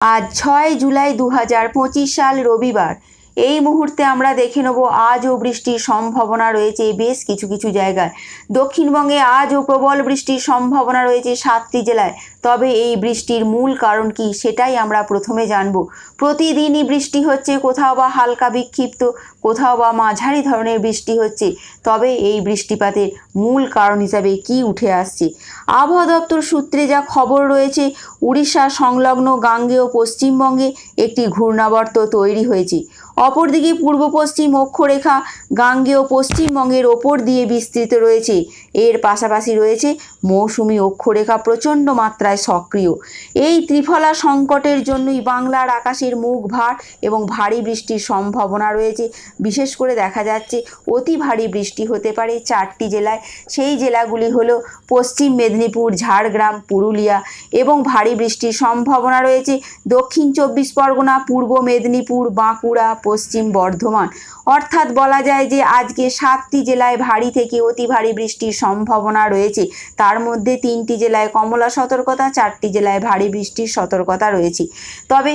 আজ ছয় জুলাই দু সাল রবিবার। এই মুহূর্তে আমরা দেখে নেব, আজও বৃষ্টির সম্ভাবনা রয়েছে বেশ কিছু কিছু জায়গায়। দক্ষিণবঙ্গে আজও প্রবল বৃষ্টির সম্ভাবনা রয়েছে সাতটি জেলায়। তবে এই বৃষ্টির মূল কারণ কি সেটাই আমরা প্রথমে জানব। প্রতিদিনই বৃষ্টি হচ্ছে, কোথাও বা হালকা বিক্ষিপ্ত, কোথাও বা মাঝারি ধরনের বৃষ্টি হচ্ছে। তবে এই বৃষ্টিপাতের মূল কারণ হিসাবে কি উঠে আসছে? আবহাওয়া দপ্তর সূত্রে যা খবর রয়েছে, উড়িষ্যা সংলগ্ন গাঙ্গেয় পশ্চিমবঙ্গে একটি ঘূর্ণাবর্ত তৈরি হয়েছে। অপরদিকে পূর্ব পশ্চিম অক্ষরেখা গাঙ্গেয় পশ্চিমবঙ্গের ওপর দিয়ে বিস্তৃত রয়েছে। এর পাশাপাশি রয়েছে মৌসুমি অক্ষরেখা প্রচণ্ড মাত্রায় সক্রিয়। এই ত্রিফলা সংকটের জন্যই বাংলার আকাশের মুখ ভার এবং ভারী বৃষ্টির সম্ভাবনা রয়েছে। বিশেষ করে দেখা যাচ্ছে অতি ভারী বৃষ্টি হতে পারে চারটি জেলায়। সেই জেলাগুলি হলো পশ্চিম মেদিনীপুর, ঝাড়গ্রাম, পুরুলিয়া এবং ভারী বৃষ্টির সম্ভাবনা রয়েছে। দক্ষিণ চব্বিশ পরগনা, পূর্ব মেদিনীপুর, বাঁকুড়া পশ্চিম বর্ধমান। অর্থাৎ বলা যায় যে আজকে সাতটি জেলায় ভারী থেকে অতি ভারী বৃষ্টির সম্ভাবনা রয়েছে। তার মধ্যে তিনটি জেলায় কমলা সতর্কতা, চারটি জেলায় ভারী বৃষ্টির সতর্কতা রয়েছে। তবে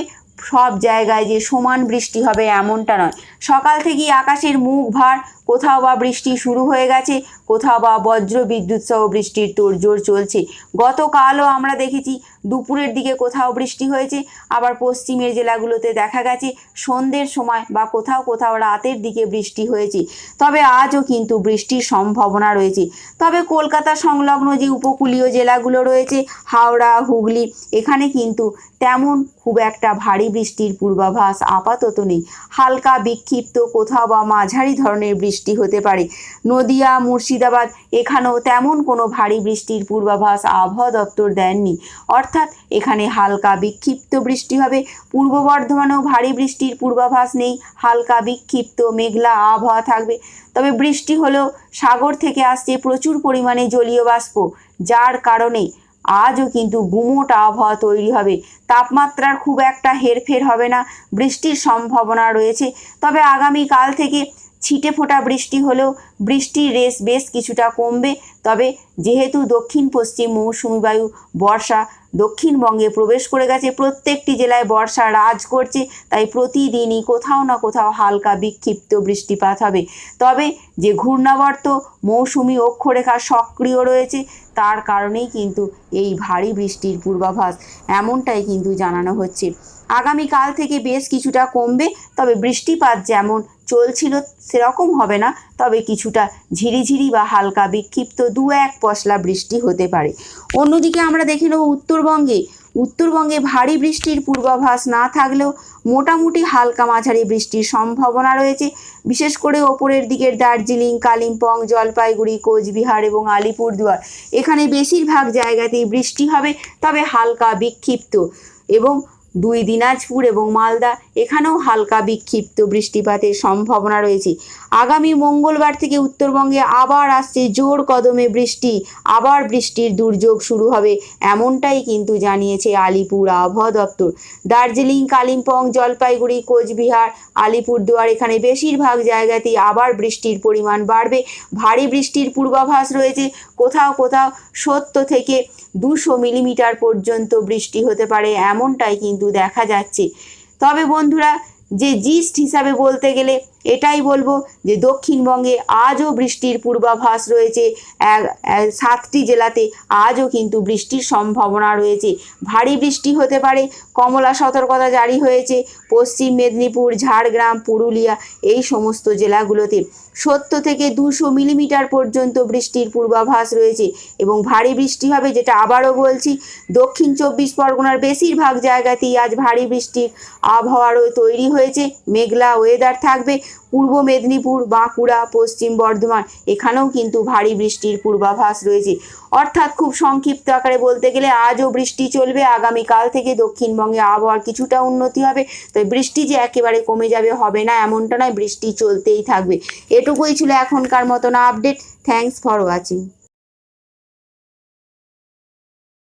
সব জায়গায় যে সমান বৃষ্টি হবে এমনটা নয়। সকাল থেকেই আকাশের মুখ ভার। কোথাও বা বৃষ্টি শুরু হয়ে গেছে, কোথাও বা বজ্র বিদ্যুৎ সহ বৃষ্টির তোড়জোড় চলছে। গতকালও আমরা দেখেছি দুপুরের দিকে কোথাও বৃষ্টি হয়েছে, আবার পশ্চিমের জেলাগুলোতে দেখা গেছে সন্ধ্যের সময় বা কোথাও কোথাও রাতের দিকে বৃষ্টি হয়েছে। তবে আজও কিন্তু বৃষ্টির সম্ভাবনা রয়েছে। তবে কলকাতা সংলগ্ন যে উপকূলীয় জেলাগুলো রয়েছে, হাওড়া, হুগলি, এখানে কিন্তু তেমন খুব একটা ভারী বৃষ্টির পূর্বাভাস আপাতত নেই। হালকা বিক্ষিপ্ত কোথাও বা মাঝারি ধরনের বৃষ্টি হতে পারে। নদিয়া, মুর্শিদাবাদ, এখানেও তেমন কোনো ভারী বৃষ্টির পূর্বাভাস আবহাওয়া দপ্তর দেননি। অর্থাৎ এখানে হালকা বিক্ষিপ্ত বৃষ্টি হবে। পূর্ব বর্ধমানেও ভারী বৃষ্টির পূর্বাভাস নেই। হালকা বিক্ষিপ্ত মেঘলা আবহাওয়া থাকবে। তবে বৃষ্টি হলেও সাগর থেকে আসছে প্রচুর পরিমাণে জলীয় বাষ্প, যার কারণে আজও কিন্তু গুমোট আবহাওয়া তৈরি হবে। তাপমাত্রার খুব একটা হেরফের হবে না। বৃষ্টির সম্ভাবনা রয়েছে। তবে আগামীকাল থেকে ছিটে ফোটা বৃষ্টি হলেও বৃষ্টির রেস বেশ কিছুটা কমবে। তবে যেহেতু দক্ষিণ পশ্চিম মৌসুমি বায়ু বর্ষা দক্ষিণবঙ্গে প্রবেশ করে গেছে, প্রত্যেকটি জেলায় বর্ষা রাজ করছে, তাই প্রতিদিনই কোথাও না কোথাও হালকা বিক্ষিপ্ত বৃষ্টিপাত হবে। তবে যে ঘূর্ণাবর্ত মৌসুমি অক্ষরেখা সক্রিয় রয়েছে, তার কারণেই কিন্তু এই ভারী বৃষ্টির পূর্বাভাস, এমনটাই কিন্তু জানানো হচ্ছে। আগামীকাল থেকে বেশ কিছুটা কমবে, তবে বৃষ্টিপাত যেমন চলছিল সেরকম হবে না, তবে কিছুটা ঝিরিঝিরি বা হালকা বিক্ষিপ্ত দু এক পশলা বৃষ্টি হতে পারে। অন্যদিকে আমরা দেখে নেব উত্তরবঙ্গে। উত্তরবঙ্গে ভারী বৃষ্টির পূর্বাভাস না থাকলেও মোটামুটি হালকা মাঝারি বৃষ্টির সম্ভাবনা রয়েছে। বিশেষ করে ওপরের দিকের দার্জিলিং, কালিম্পং, জলপাইগুড়ি, কোচবিহার এবং আলিপুরদুয়ার। এখানে বেশিরভাগ জায়গাতেই বৃষ্টি হবে, তবে হালকা বিক্ষিপ্ত। এবং দুই দিনাজপুর এবং মালদা এখানেও হালকা বিক্ষিপ্ত বৃষ্টিপাতের সম্ভাবনা রয়েছে। আগামী মঙ্গলবার থেকে উত্তরবঙ্গে আবার আসছে জোর কদমে বৃষ্টি, আবার বৃষ্টির দুর্যোগ শুরু হবে এমনটাই কিন্তু জানিয়েছে আলিপুর আবহাওয়া দপ্তর। দার্জিলিং, কালিম্পং, জলপাইগুড়ি, কোচবিহার, আলিপুরদুয়ার এখানে বেশিরভাগ জায়গাতেই আবার বৃষ্টির পরিমাণ বাড়বে। ভারী বৃষ্টির পূর্বাভাস রয়েছে। কোথাও কোথাও সত্তর থেকে দুশো মিলিমিটার পর্যন্ত বৃষ্টি হতে পারে এমনটাই কিন্তু দেখা যাচ্ছে। তবে বন্ধুরা, যে জিস্ট হিসাবে বলতে গেলে এটাই বলব যে দক্ষিণবঙ্গে আজও বৃষ্টির পূর্বাভাস রয়েছে। সাতটি জেলাতে আজও কিন্তু বৃষ্টির সম্ভাবনা রয়েছে। ভারী বৃষ্টি হতে পারে, কমলা সতর্কতা জারি হয়েছে। পশ্চিম মেদিনীপুর, ঝাড়গ্রাম, পুরুলিয়া এই সমস্ত জেলাগুলোতে। সত্তর থেকে দুশো মিলিমিটার পর্যন্ত বৃষ্টির পূর্বাভাস রয়েছে এবং ভারী বৃষ্টি হবে যেটা আবারও বলছি। দক্ষিণ চব্বিশ পরগনার বেশিরভাগ জায়গাতেই আজ ভারী বৃষ্টির আবহাওয়ারও তৈরি হয়েছে। মেঘলা ওয়েদার থাকবে। পূর্ব মেদিনীপুর, বাঁকুড়া, পশ্চিম বর্ধমান, এখানেও কিন্তু ভারী বৃষ্টির পূর্বাভাস রয়েছে। অর্থাৎ খুব সংক্ষিপ্ত আকারে বলতে গেলে আজও বৃষ্টি চলবে। আগামীকাল থেকে দক্ষিণবঙ্গে আবহাওয়ার কিছুটা উন্নতি হবে। তবে বৃষ্টি যে একেবারে কমে যাবে হবে না, এমনটা নয়, বৃষ্টি চলতেই থাকবে। এটুকুই ছিল এখনকার মতন আপডেট থ্যাংকস ফর ওয়াচিং